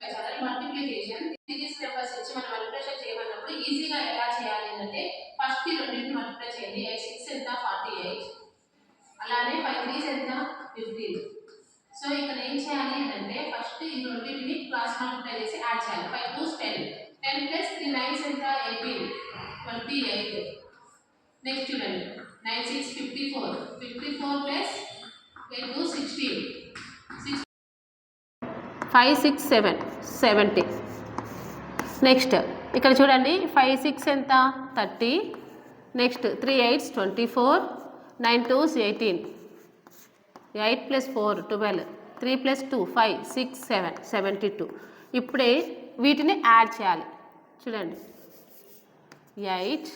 Multiplication series numbers ఇచ్చి మనం multiplication చేయమన్నప్పుడు ఈజీగా ఎలా చేయాలి అంటే ఫస్ట్ ఈ రెండింటిని మల్టిప్లై చేయండి. ఎయిట్ సిక్స్ ఎంత? ఫార్టీ ఎయిట్ అలానే ఫైవ్ త్రీస్ ఎంత? ఫిఫ్టీన్ సో ఇక్కడ ఏం చేయాలి అంటే ఫస్ట్ ఈ రెండింటిని క్రాస్ మల్టిప్లై చేసి యాడ్ చేయాలి. Five twos ten ten plus three nines ఎంత? ఎయిటీన్ ట్వంటీ ఎయిట్ నెక్స్ట్ చూడండి. Nine six fifty four fifty four plus five six seven seventy next ఇక్కడ చూడండి ఫైవ్ సిక్స్ ఎంత? Thirty next three eights twenty four nine twos eighteen eight plus four twelve three plus two five six seven seventy two ఇప్పుడే వీటిని add చేయాలి. చూడండి. Eight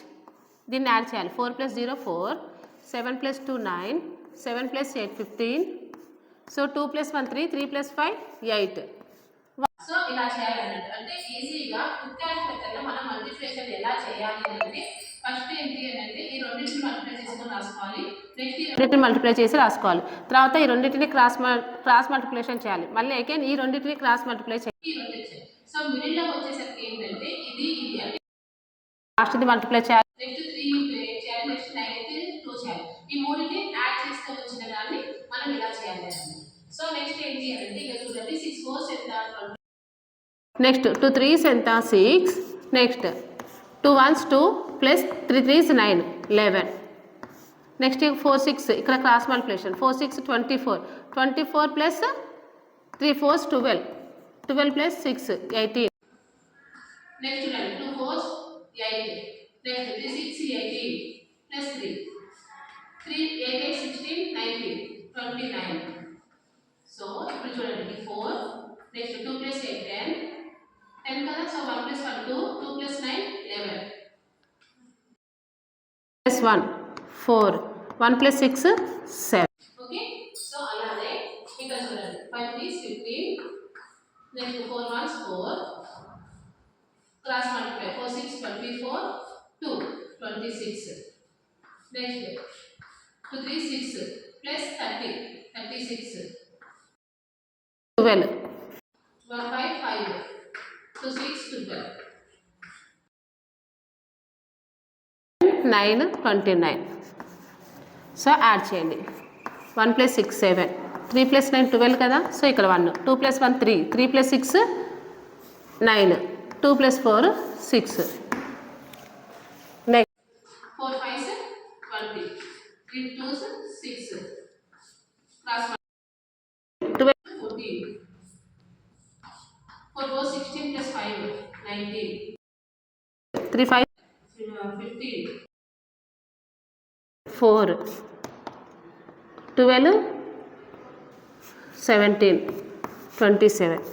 దీన్ని add చేయాలి. Four plus zero four seven plus two nine seven plus eight fifteen so two plus one three three plus five eight so ఇలా చేయాలన్నట్టు. అంటే ఈజీగా మెథడ్లో మనం మల్టిప్లికేషన్ ఎలా చేయాలి అంటే ఫస్ట్ ఏంటి అంటే ఈ రెండింటిని మల్టిప్లై చేసుకొని రాసుకోవాలి. నెక్స్ట్ ఈ రెండింటిని మల్టిప్లై చేసి రాసుకోవాలి. తర్వాత ఈ రెండింటిని క్రాస్ క్రాస్ మల్టిప్లికేషన్ చేయాలి. మళ్ళీ అగైన్ ఈ రెండింటిని క్రాస్ మల్టిప్లై చేయాలి. సో మిడిల్లో వచ్చేసరికి ఏంటంటే ఇది ఇది అంటే లాస్ట్ది మల్టిప్లై చేయాలి. నెక్స్ట్ త్రీ చేయాలి. నెక్స్ట్ నైన్ టూ చేయాలి. ఈ మూడింటిని యాడ్ చేస్తూ వచ్చిన దాన్ని మనం ఇలా చేయాలి సో నెక్స్ట్ ఏంటి అంటే ఇక చూడండి సిక్స్ ఫోర్స్ ఎంత నెక్స్ట్ టూ త్రీస్ ఎంత six next two ones two plus three threes nine eleven next four six ఇక్కడ cross multiplication four six twenty four twenty four plus three fours twelve twelve plus six eighteen next చూడండి two fours eight next three six eighteen plus three three eight eight sixteen nineteen twenty nine Next 2 plus 8 10. 10 का so 1 plus 1 2 2 plus 9 11. Plus 1 4 1 plus 6 7. Okay. So అలానే ఇక్కడ చూడండి 5 3 15 next 4 1 4 cross multiply 4 6 24 2 26 next 2 3 6 plus 30 36 12 nine twenty nine so add చేయండి. One plus six seven three plus nine twelve కదా? So ఇక్కడ one two plus one three three plus six nine two plus four six next four five twenty three two six twelve fourteen four four sixteen plus five nineteen three five fifteen four. Twelve. Seventeen. Twenty seven.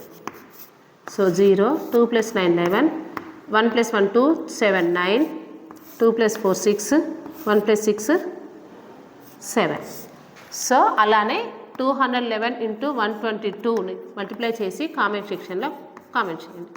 So zero. Two plus nine eleven. One plus one two seven nine. Two plus four six. One plus six seven. So అలానే two hundred eleven into one twenty టూని multiply చేసి comment సెక్షన్లో comment చేయండి.